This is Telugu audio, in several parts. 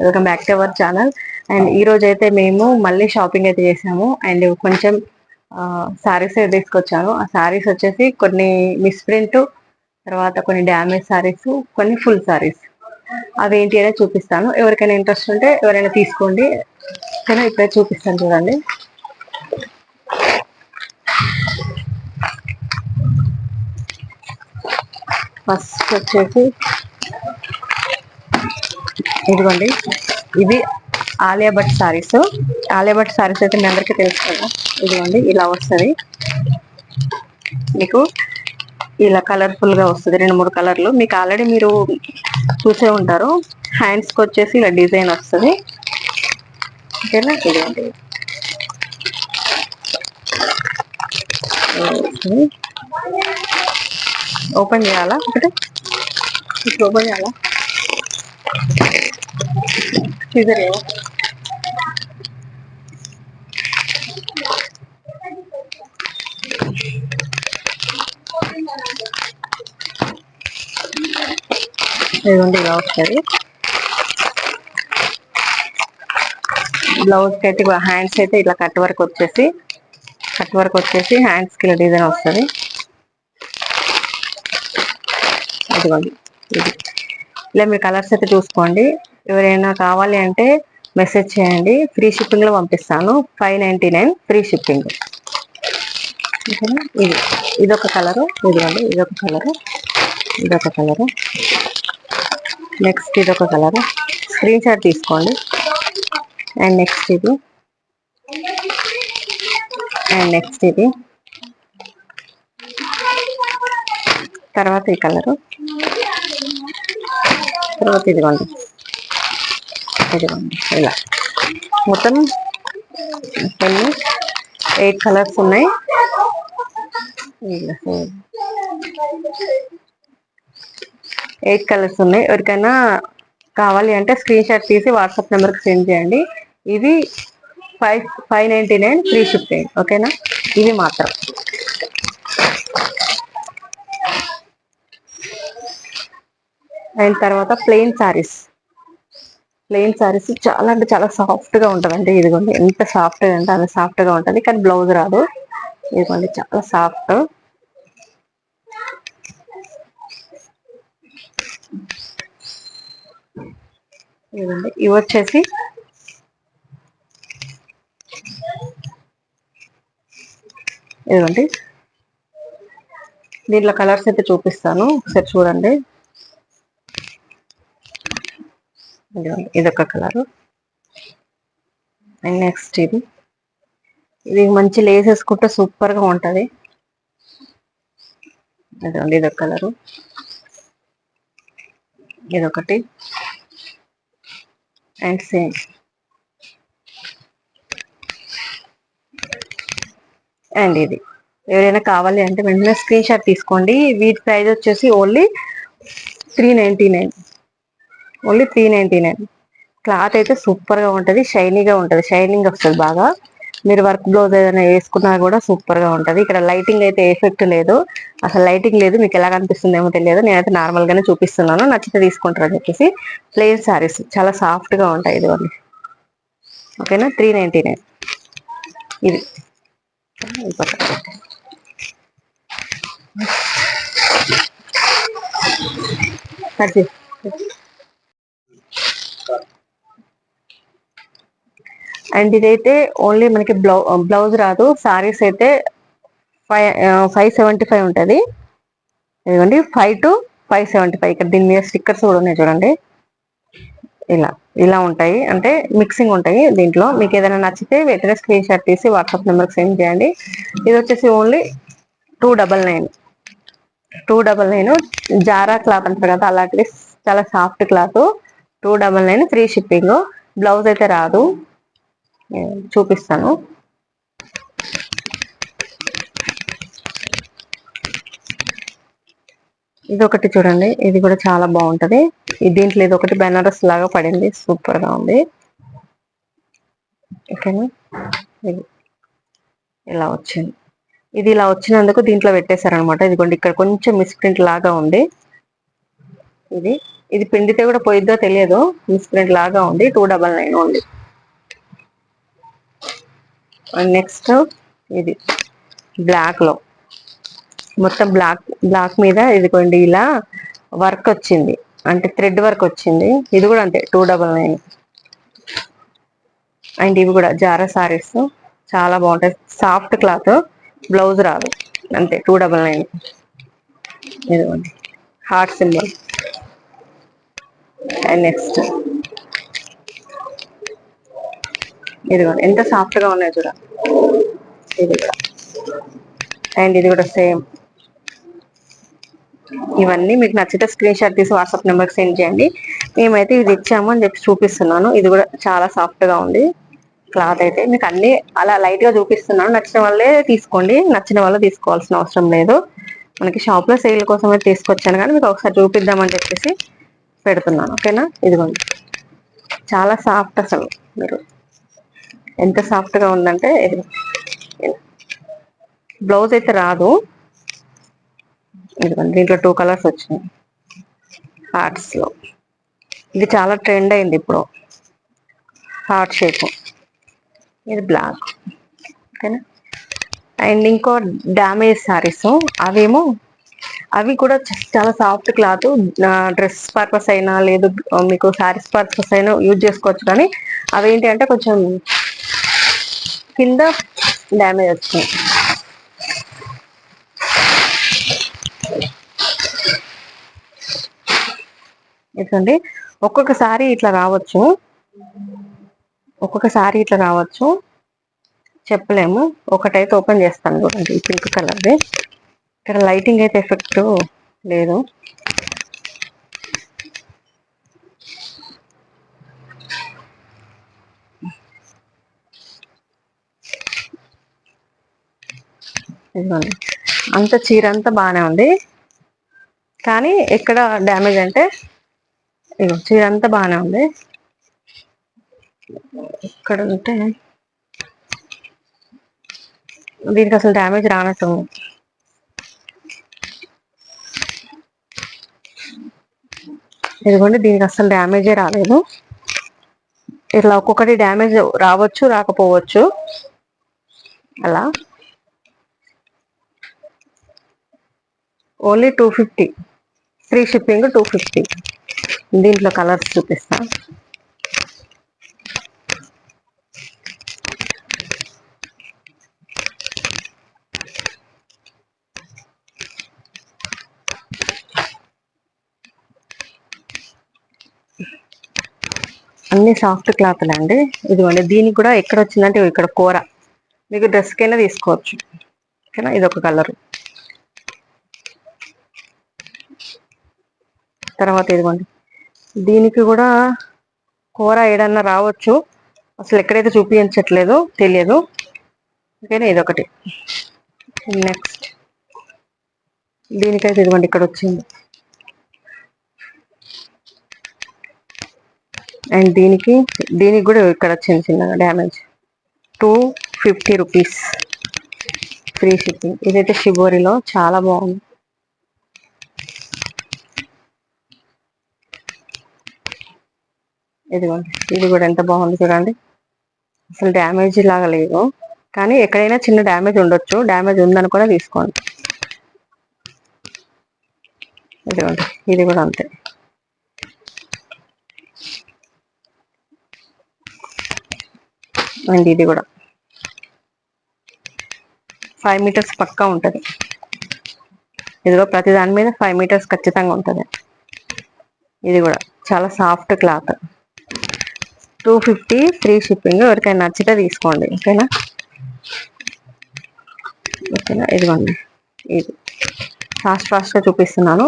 Welcome back to our channel and ఈ రోజు అయితే మేము మళ్ళీ షాపింగ్ అయితే చేసాము. అండ్ కొంచెం సారీస్ తీసుకొచ్చాను ఆ సారీస్ వచ్చేసి కొన్ని మిస్ప్రింట్ తర్వాత కొన్ని డ్యామేజ్ సారీస్ కొన్ని ఫుల్ సారీస్ అవి ఏంటి అనేది చూపిస్తాను. ఎవరికైనా ఇంట్రెస్ట్ ఉంటే ఎవరైనా తీసుకోండి. కానీ ఇప్పుడే చూపిస్తాను చూడండి. ఫస్ట్ వచ్చేసి ఇదిగోండి. ఇవి ఆలియా భట్ సారీస్. ఆలియా భట్ సారీస్ అయితే మీ అందరికీ తెలుసు కదా. ఇదిగోండి ఇలా వస్తుంది. మీకు ఇలా కలర్ఫుల్గా వస్తుంది రెండు మూడు కలర్లు మీకు ఆల్రెడీ మీరు చూసే ఉంటారు. హ్యాండ్స్కి వచ్చేసి ఇలా డిజైన్ వస్తుంది. ఓకేనా? ఇదిగోండి. ఓపెన్ చేయాలా? ఒకటి. ఓపెన్ చేయాలా? సీజర్ ఏమో ఇదిగోండి ఇలా వస్తుంది బ్లౌజ్కి అయితే హ్యాండ్స్ అయితే ఇట్లా కట్ వర్క్ వచ్చేసి కట్ వర్క్ వచ్చేసి హ్యాండ్స్కి ఇలా డిజైన్ వస్తుంది ఇదిగోండి ఇది ఇలా మీరు కలర్స్ అయితే చూసుకోండి ఎవరైనా కావాలి అంటే మెసేజ్ చేయండి. ఫ్రీ షిప్పింగ్లో పంపిస్తాను. Five ninety nine free shipping. ఇది ఇదొక కలరు. ఇదిగోండి ఇదొక కలరు. ఇదొక కలరు. నెక్స్ట్ ఇదొక కలరు. స్క్రీన్ షాట్ తీసుకోండి. అండ్ నెక్స్ట్ ఇది. అండ్ నెక్స్ట్ ఇది. తర్వాత ఈ కలరు. తర్వాత ఇదిగోండి. ఇదిగోండి ఇలా. మొత్తం కొన్ని ఎయిట్ కలర్స్ ఉన్నాయి. ఎయిట్ కలర్స్ ఉన్నాయి. ఎవరికైనా కావాలి అంటే స్క్రీన్ షాట్ తీసి వాట్సాప్ నెంబర్కి సెండ్ చేయండి. ఇది five five ninety nine free shift ఓకేనా? ఇవి మాత్రం. అండ్ తర్వాత ప్లెయిన్ సారీస్. ప్లెయిన్ సారీస్ చాలా అంటే చాలా సాఫ్ట్గా ఇదిగోండి ఎంత సాఫ్ట్గా అంటే అంత సాఫ్ట్గా కానీ బ్లౌజ్ రాదు. ఇదిగోండి చాలా సాఫ్ట్. ఇదిగోండి ఇవి వచ్చేసి ఇదిగోండి. దీంట్లో కలర్స్ అయితే చూపిస్తాను. ఒకసారి చూడండి. ఇదొక కలర్. అండ్ నెక్స్ట్ ఇది. ఇది మంచి లేస్ వేసుకుంటే సూపర్గా ఉంటది. ఇదండి ఇదొక కలరు. ఇదొకటి. And same. అండ్ ఇది. ఎవరైనా కావాలి అంటే వెంటనే స్క్రీన్ షాట్ తీసుకోండి. వీటి ప్రైస్ వచ్చేసి only three ninety nine. Only three ninety nine cloth అయితే సూపర్గా ఉంటది షైనీగా ఉంటది. షైనింగ్ వస్తుంది బాగా. మీరు వర్క్ బ్లౌజ్ ఏదైనా వేసుకున్నా కూడా సూపర్గా ఉంటది. ఇక్కడ లైటింగ్ అయితే ఎఫెక్ట్ లేదు. అసలు లైటింగ్ లేదు. మీకు ఎలా కనిపిస్తుంది ఏమో తెలియదు. నేనైతే నార్మల్ గానే చూపిస్తున్నాను. నచ్చితే తీసుకుంటారని చెప్పేసి ప్లెయిన్ సారీస్ చాలా సాఫ్ట్గా ఉంటాయి ఇది ఓకేనా త్రీ నైన్టీ నైన్ ఇది. కట్ అండ్ ఇదైతే ఓన్లీ మనకి బ్లౌ బ్లౌజ్ రాదు సారీస్ అయితే ఫైవ్ ఫైవ్ సెవెంటీ ఫైవ్ ఉంటుంది. ఇదిగోండి five to five seventy five ఇక్కడ దీని మీద స్టిక్కర్స్ కూడా ఉన్నాయి చూడండి. ఇలా ఇలా ఉంటాయి. అంటే మిక్సింగ్ ఉంటాయి దీంట్లో. మీకు ఏదైనా నచ్చితే వెంటనే స్క్రీన్ షాట్ తీసి వాట్సాప్ నెంబర్కి సెండ్ చేయండి. ఇది వచ్చేసి only two double nine two double nine Zara cloth అంటారు కదా అలాంటిది చాలా soft cloth. Two double nine free shipping blouse అయితే రాదు. చూపిస్తాను ఇది ఒకటి చూడండి. ఇది కూడా చాలా బాగుంటది. దీంట్లో ఇది ఒకటి బెనారస్ లాగా పడింది. సూపర్గా ఉంది. ఓకేనా? ఇది ఇలా వచ్చింది. ఇది ఇలా వచ్చినందుకు దీంట్లో పెట్టేశారనమాట. ఇదిగోండి ఇక్కడ కొంచెం మిస్ప్రింట్ లాగా ఉంది. ఇది ఇది పిండితే కూడా పోయిద్దో తెలియదు. మిస్ప్రింట్ లాగా ఉంది. టూ డబల్ నైన్ ఉంది. నెక్స్ట్ ఇది బ్లాక్లో. మొత్తం బ్లాక్ బ్లాక్ మీద ఇదిగోండి ఇలా వర్క్ వచ్చింది. అంటే థ్రెడ్ వర్క్ వచ్చింది. ఇది కూడా అంతే టూ డబల్ నైన్ అండ్ ఇవి కూడా జారా సారీస్ చాలా బాగుంటాయి. సాఫ్ట్ క్లాత్ బ్లౌజ్ రాదు. అంతే టూ డబల్ నైన్ ఇదిగోండి. హార్ట్ సింబల్ అండ్ నెక్స్ట్ ఇదిగోండి ఎంత సాఫ్ట్గా ఉన్నాయి చూడండి ఇది కూడా అండ్ ఇది కూడా సేమ్ ఇవన్నీ మీకు నచ్చితే స్క్రీన్ షాట్ తీసి వాట్సాప్ నెంబర్కి సెండ్ చేయండి. మేమైతే ఇది ఇచ్చాము అని చెప్పి చూపిస్తున్నాను. ఇది కూడా చాలా సాఫ్ట్గా ఉంది. క్లాత్ అయితే మీకు అన్ని అలా లైట్గా చూపిస్తున్నాను. నచ్చిన వాళ్ళే తీసుకోండి. నచ్చిన వాళ్ళు తీసుకోవాల్సిన అవసరం లేదు. మనకి షాప్లో సేల్ కోసమే తీసుకొచ్చాను కానీ మీకు ఒకసారి చూపిద్దామని చెప్పేసి పెడుతున్నాను. ఓకేనా ఇదిగోండి. చాలా సాఫ్ట్ అసలు. మీరు ఎంత సాఫ్ట్గా ఉందంటే బ్లౌజ్ అయితే రాదు. ఇదిగోండి దీంట్లో టూ కలర్స్ వచ్చినాయి. హార్ట్స్లో ఇది చాలా ట్రెండ్ అయింది ఇప్పుడు. హార్ట్ షేప్ ఇది బ్లాక్ ఓకేనా? అండ్ ఇంకో డ్యామేజ్ సారీస్ అవేమో అవి కూడా చాలా సాఫ్ట్ క్లాత్ డ్రెస్ పర్పస్ అయినా లేదు మీకు శారీస్ పర్పస్ అయినా యూజ్ చేసుకోవచ్చు కానీ అవి ఏంటి అంటే కొంచెం కింద డ్యామేజ్ వచ్చింది. ఎందుకండి ఒక్కొక్కసారి ఇట్లా రావచ్చు. ఒక్కొక్కసారి ఇట్లా రావచ్చు. చెప్పలేము. ఒకటైతే ఓపెన్ చేస్తాను చూడండి. పింక్ కలర్ది. ఇక్కడ లైటింగ్ అయితే ఎఫెక్ట్ లేదు. ఇదిగోండి. అంత చీర అంతా బాగానే ఉంది. కానీ ఎక్కడ డ్యామేజ్ అంటే ఇదిగో చీర అంతా బాగానే ఉంది. ఇక్కడ ఉంటే దీనికి అసలు డ్యామేజ్ రానట్టు ఇదిగోండి దీనికి అసలు డ్యామేజే రాలేదు. ఇట్లా ఒక్కొక్కటి డ్యామేజ్ రావచ్చు రాకపోవచ్చు. అలా. Only two fifty. Free shipping two fifty. దీంట్లో కలర్స్ చూపిస్తా. అన్ని సాఫ్ట్ క్లాత్లు అండి. ఇదిగోండి దీనికి కూడా ఎక్కడ వచ్చిందంటే ఇక్కడ కూర. మీకు డ్రెస్కైనా తీసుకోవచ్చు. ఓకేనా? ఇది ఒక కలర్ తర్వాత ఇదిగోండి. దీనికి కూడా కూర ఏడన్నా రావచ్చు. అసలు ఎక్కడైతే చూపించట్లేదు తెలియదు. ఓకేనా? ఇదొకటి. నెక్స్ట్. దీనికైతే ఇదిగోండి ఇక్కడ వచ్చింది. అండ్ దీనికి దీనికి కూడా ఇక్కడ వచ్చింది చిన్నగా damage. Two fifty rupees. Free shipping. ఇదైతే షిబోరిలో చాలా బాగుంది. ఇదిగోండి ఇది కూడా ఎంత బాగుంది చూడండి. అసలు డ్యామేజ్ లాగా లేదు. కానీ ఎక్కడైనా చిన్న డ్యామేజ్ ఉండొచ్చు. డ్యామేజ్ ఉందని కూడా తీసుకోండి. ఇదిగోండి ఇది కూడా అంతే. అండ్ ఇది కూడా. ఫైవ్ మీటర్స్ పక్కా ఉంటుంది. ఇదిగో ప్రతి దాని మీద ఫైవ్ మీటర్స్ ఖచ్చితంగా ఉంటుంది. ఇది కూడా చాలా soft cloth two fifty free shipping ఎవరికైనా నచ్చితే తీసుకోండి ఓకేనా? ఓకేనా? ఇదిగోండి. ఇది ఫాస్ట్ ఫాస్ట్గా చూపిస్తున్నాను.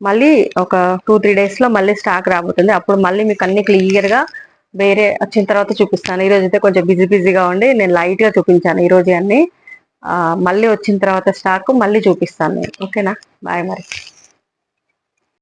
మళ్ళీ ఒక టూ త్రీ డేస్లో మళ్ళీ స్టాక్ రాబోతుంది. అప్పుడు మళ్ళీ మీకు అన్ని క్లియర్గా వేరే వచ్చిన తర్వాత చూపిస్తాను. ఈరోజు అయితే కొంచెం బిజీ బిజీగా ఉండి నేను లైట్గా చూపించాను ఈరోజు అన్నీ. అన్ని మళ్ళీ వచ్చిన తర్వాత స్టాక్ మళ్ళీ చూపిస్తాను నేను. ఓకేనా? బాయ్ మరి.